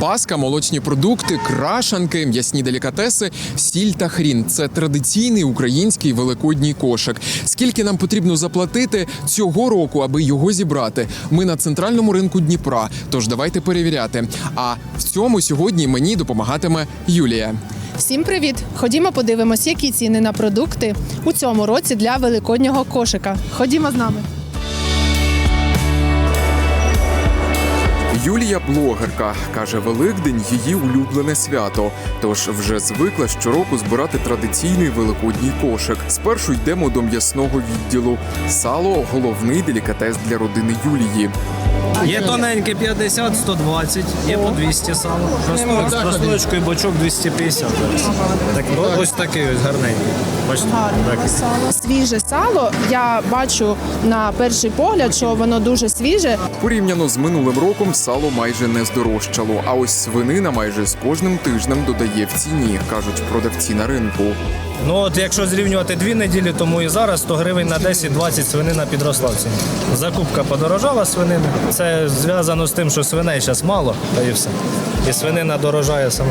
Паска, молочні продукти, крашанки, м'ясні делікатеси, сіль та хрін це традиційний український великодній кошик. Скільки нам потрібно заплатити цього року, аби його зібрати? Ми на центральному ринку Дніпра. Тож давайте перевіряти. А в цьому сьогодні мені допомагатиме Юлія. Всім привіт! Ходімо подивимось, які ціни на продукти у цьому році для великоднього кошика. Ходімо з нами. Юлія блогерка каже, Великдень її улюблене свято. Тож вже звикла щороку збирати традиційний великодній кошик. Спершу йдемо до м'ясного відділу. Сало головний делікатес для родини Юлії. Є тоненьке 50, 120, є по 200 сало. З прослоєчкою бочок 250. Так, ось такий ось гарненький. Бачите? Так. Сало свіже сало. Я бачу на перший погляд, що воно дуже свіже. Порівняно з минулим роком сало майже не здорожчало. А ось свинина майже з кожним тижнем додає в ціні, кажуть продавці на ринку. Ну от якщо зрівнювати дві неділі тому і зараз, 100 гривень на 10-20 свинина підросла в ціні. Закупка подорожала свинини. Це зв'язано з тим, що свиней зараз мало, та і все. І свинина дорожає сама.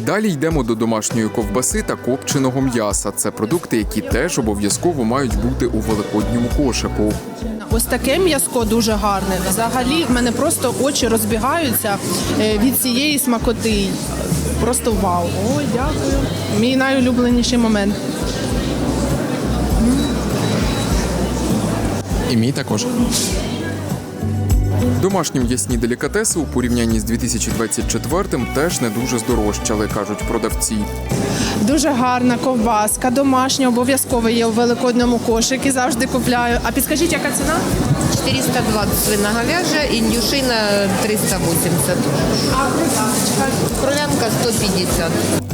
Далі йдемо до домашньої ковбаси та копченого м'яса. Це продукти, які теж обов'язково мають бути у великодньому кошику. Ось таке м'язко дуже гарне. Взагалі, в мене просто очі розбігаються е, від цієї смакоти. Просто вау. Ой, дякую. Мій найулюбленіший момент. І мій також. Домашні м'ясні делікатеси у порівнянні з 2024-м теж не дуже здорожчали, кажуть продавці. Дуже гарна ковбаска, домашня, обов'язково є у великодному кошику, завжди купляю. А підскажіть, яка ціна? 420 свиноговяжья, индюшина 380. Кровянка 150.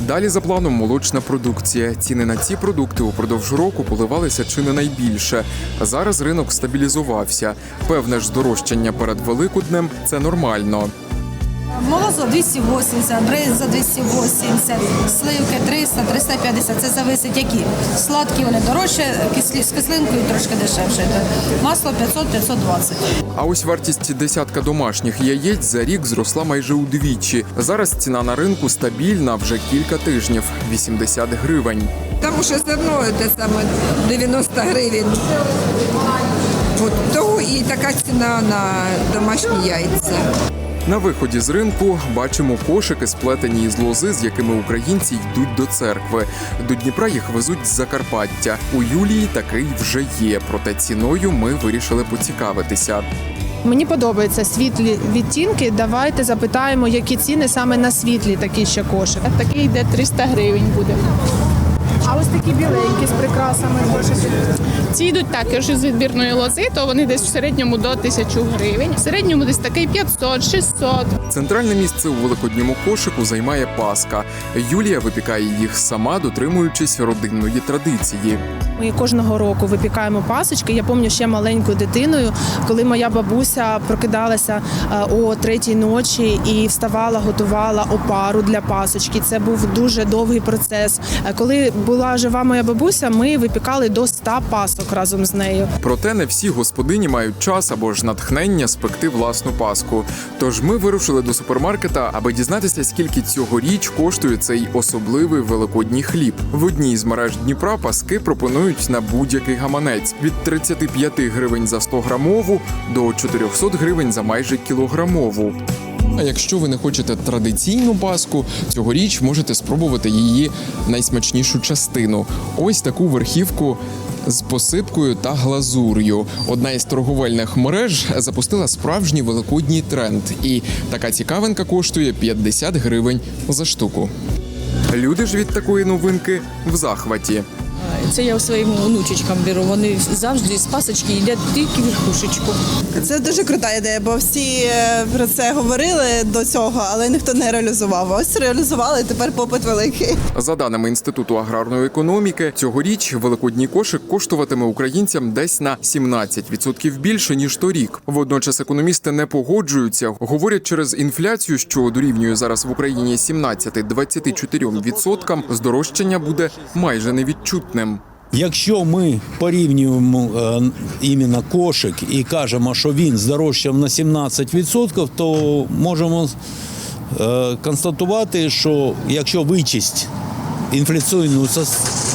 Далі за планом молочна продукція. Ціни на ці продукти упродовж року поливалися чи не найбільше. Зараз ринок стабілізувався. Певне ж здорожчання перед Великоднем це нормально. Молозо 280, бриза 280, сливки 300, 350. Це зависить які. Сладкі вони дорожче, кислі, з кислинкою трошки дешевше. Масло 500, 520. А ось вартість десятка домашніх яєць за рік зросла майже удвічі. Зараз ціна на ринку стабільна вже кілька тижнів 80 гривень. Тому що зерно те саме 90 гривень. От того і така ціна на домашні яйця. На виході з ринку бачимо кошики, сплетені із лози, з якими українці йдуть до церкви. До Дніпра їх везуть з Закарпаття. У Юлії такий вже є. Проте ціною ми вирішили поцікавитися. Мені подобаються світлі відтінки. Давайте запитаємо, які ціни саме на світлі такі ще кошик. Такий йде 300 гривень буде. А ось такі біленькі з прикрасами кошики. Ці йдуть також із відбірної лози, то вони десь в середньому до 1000 гривень. В середньому десь такий 500, 600. Центральне місце у великодньому кошику займає Паска. Юлія випікає їх сама, дотримуючись родинної традиції. Ми кожного року випікаємо пасочки. Я пам'ятаю ще маленькою дитиною, коли моя бабуся прокидалася е, о третій ночі і вставала, готувала опару для пасочки. Це був дуже довгий процес. Е, Коли була жива моя бабуся, ми випікали до 100 пасок разом з нею. Проте не всі господині мають час або ж натхнення спекти власну паску. Тож ми вирушили до супермаркета, аби дізнатися, скільки цьогоріч коштує цей особливий великодній хліб. В одній з мереж Дніпра паски пропонують на будь-який гаманець від 35 гривень за 100 грамову до 400 гривень за майже кілограмову. А якщо ви не хочете традиційну паску, цьогоріч можете спробувати її найсмачнішу частину. Ось таку верхівку. З посипкою та глазур'ю одна із торговельних мереж запустила справжній великодній тренд, і така цікавинка коштує 50 гривень за штуку. Люди ж від такої новинки в захваті. Це я своїм онучечкам беру. Вони завжди з пасочки їдять тільки верхушечку. Це дуже крута ідея, бо всі е, про це говорили до цього, але ніхто не реалізував. Ось реалізували, тепер попит великий. За даними інституту аграрної економіки, цьогоріч великодній кошик коштуватиме українцям десь на 17% більше ніж торік. Водночас економісти не погоджуються. Говорять, через інфляцію, що дорівнює зараз в Україні 17-24%, здорожчання буде майже невідчутним. Якщо ми порівнюємо е, іменно кошик і кажемо, що він здорожчав на 17%, то можемо е, констатувати, що якщо вичесть інфляційну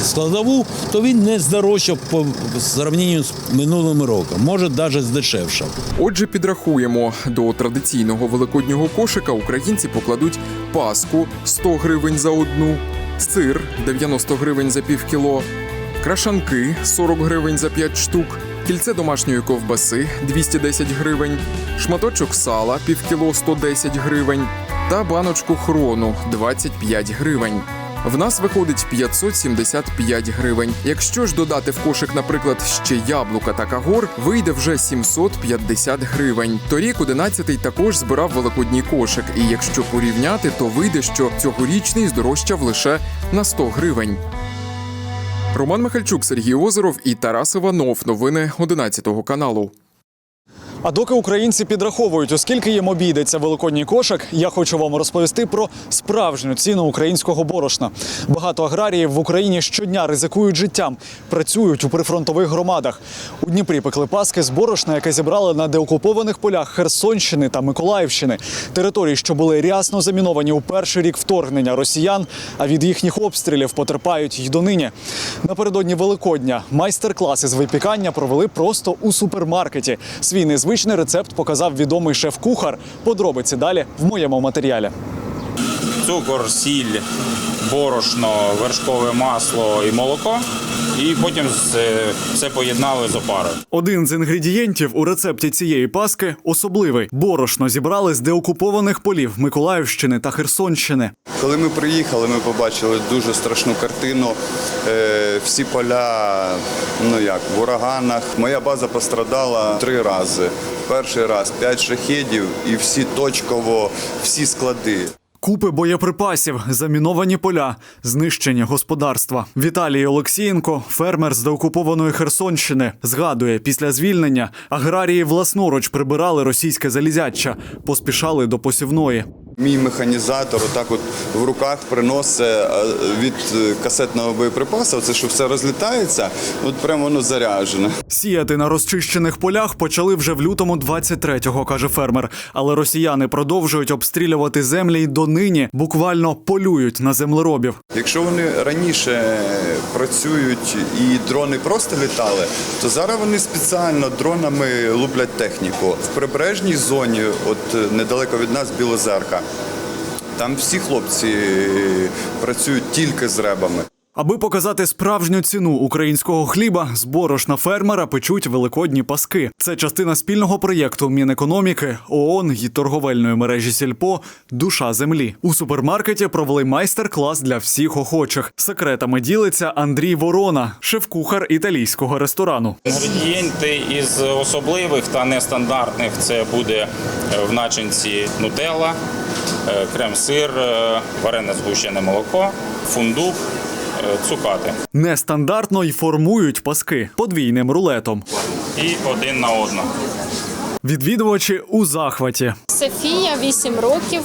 складову, то він не здорожчав по зрівнянню з минулим роком, може навіть здешевшав. Отже, підрахуємо, до традиційного великоднього кошика українці покладуть паску 100 гривень за одну, сир 90 гривень за пів кіло, крашанки 40 гривень за 5 штук, кільце домашньої ковбаси 210 гривень, шматочок сала півкіло 110 гривень та баночку хрону 25 гривень. В нас виходить 575 гривень. Якщо ж додати в кошик, наприклад, ще яблука та кагор, вийде вже 750 гривень. Торік 11-й також збирав великодній кошик. І якщо порівняти, то вийде, що цьогорічний здорожчав лише на 100 гривень. Роман Михальчук, Сергій Озеров і Тарас Іванов. Новини 11 каналу. А доки українці підраховують, оскільки їм обійдеться великодній кошик, я хочу вам розповісти про справжню ціну українського борошна. Багато аграріїв в Україні щодня ризикують життям, працюють у прифронтових громадах. У Дніпрі пекли паски з борошна, яке зібрали на деокупованих полях Херсонщини та Миколаївщини, території, що були рясно заміновані у перший рік вторгнення росіян, а від їхніх обстрілів потерпають й донині. Напередодні Великодня майстер-класи з випікання провели просто у супермаркеті. Свій незвичний рецепт показав відомий шеф-кухар. Подробиці далі в моєму матеріалі. Цукор, сіль, борошно, вершкове масло і молоко. І потім все поєднали з опарою. Один з інгредієнтів у рецепті цієї паски особливий. Борошно зібрали з деокупованих полів Миколаївщини та Херсонщини. Коли ми приїхали, ми побачили дуже страшну картину. Е, всі поля, ну як, в ураганах. Моя база пострадала три рази. Перший раз п'ять шахедів і всі точково, всі склади. Купи боєприпасів, заміновані поля, знищені господарства. Віталій Олексієнко, фермер з деокупованої Херсонщини, згадує, після звільнення аграрії власноруч прибирали російське залізяча, поспішали до посівної. Мій механізатор отак от в руках приносить е, від е, касетного боєприпасу, це що все розлітається, от прямо воно заряджене. Сіяти на розчищених полях почали вже в лютому 23-го, каже фермер. Але росіяни продовжують обстрілювати землі й донині буквально полюють на землеробів. Якщо вони раніше працюють і дрони просто літали, то зараз вони спеціально дронами луплять техніку. В прибережній зоні, от е, недалеко від нас, Білозерка, там всі хлопці е, працюють тільки з ребами. Аби показати справжню ціну українського хліба, з борошна фермера печуть великодні паски. Це частина спільного проєкту Мінекономіки, ООН і торговельної мережі Сільпо Душа землі. У супермаркеті провели майстер-клас для всіх охочих. Секретами ділиться Андрій Ворона, шеф-кухар італійського ресторану. Інгредієнти із особливих та нестандартних це буде в начинці нутелла, крем-сир, е, варене згущене молоко, фундук, е, цукати. Нестандартно й формують паски подвійним рулетом. І один на одну. Відвідувачі у захваті. Софія 8 років.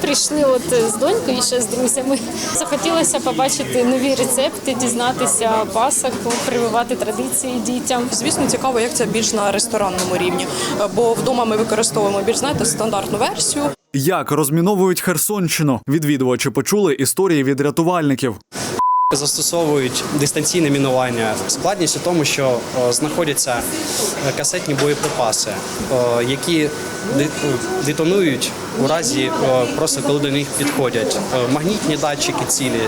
Прийшли от з донькою і ще з друзями. Захотілося побачити нові рецепти, дізнатися пасок, прививати традиції дітям. Звісно, цікаво, як це більш на ресторанному рівні, бо вдома ми використовуємо більш знаєте стандартну версію. Як розміновують Херсонщину? Відвідувачі почули історії від рятувальників. Застосовують дистанційне мінування. Складність у тому, що о, знаходяться е, касетні боєприпаси, о, які детонують у разі о, просто коли до них підходять. О, Магнітні датчики цілі.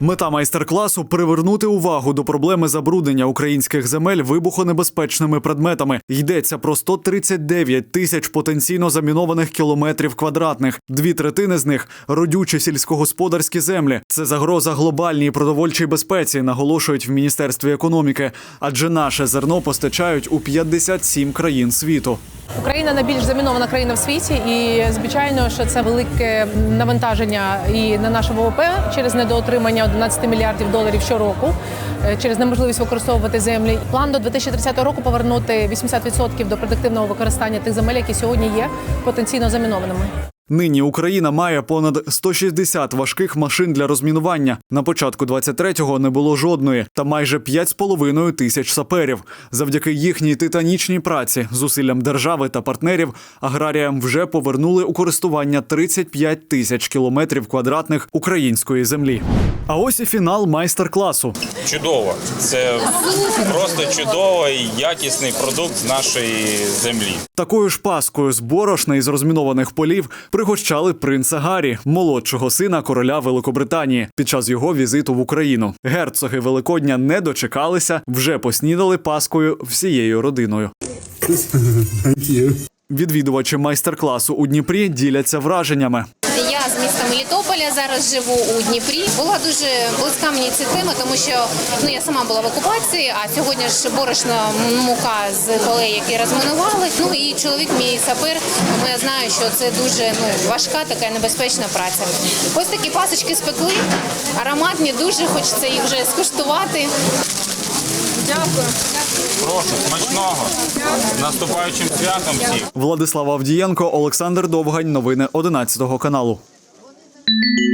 Мета майстер-класу привернути увагу до проблеми забруднення українських земель вибухонебезпечними предметами. Йдеться про 139 тисяч потенційно замінованих кілометрів квадратних. Дві третини з них родючі сільськогосподарські землі. Це загроза глобальній продовольчій безпеці, наголошують в міністерстві економіки. Адже наше зерно постачають у 57 країн світу. Україна найбільш замінована країна в світі, і звичайно, що це велике навантаження і на наше ВВП через недоотримання 11 мільярдів доларів щороку, е, через неможливість використовувати землі. План до 2030 року повернути 80% до продуктивного використання тих земель, які сьогодні є потенційно замінованими. Нині Україна має понад 160 важких машин для розмінування. На початку 23-го не було жодної, та майже 5,5 тисяч саперів. Завдяки їхній титанічній праці, зусиллям держави та партнерів, аграріям вже повернули у користування 35 тисяч кілометрів квадратних української землі. А ось і фінал майстер-класу. Чудово. Це просто чудово і якісний продукт з нашої землі. Такою ж паскою з борошна із розмінованих полів пригощали принца Гаррі, молодшого сина короля Великобританії, під час його візиту в Україну. Герцоги Великодня не дочекалися, вже поснідали паскою всією родиною. Відвідувачі майстер-класу у Дніпрі діляться враженнями. Мелітополя зараз живу у Дніпрі. Була дуже близька мені ця тема, тому що ну я сама була в окупації, а сьогодні ж борошна мука з полей, які розминували. Ну і чоловік мій сапер, тому я знаю, що це дуже ну важка така небезпечна праця. Ось такі пасочки спекли, ароматні, дуже хочеться їх вже скуштувати. Дякую. Прошу, смачного. З наступаючим святом всіх. Владислав Авдієнко, Олександр Довгань. Новини 11 каналу. thank you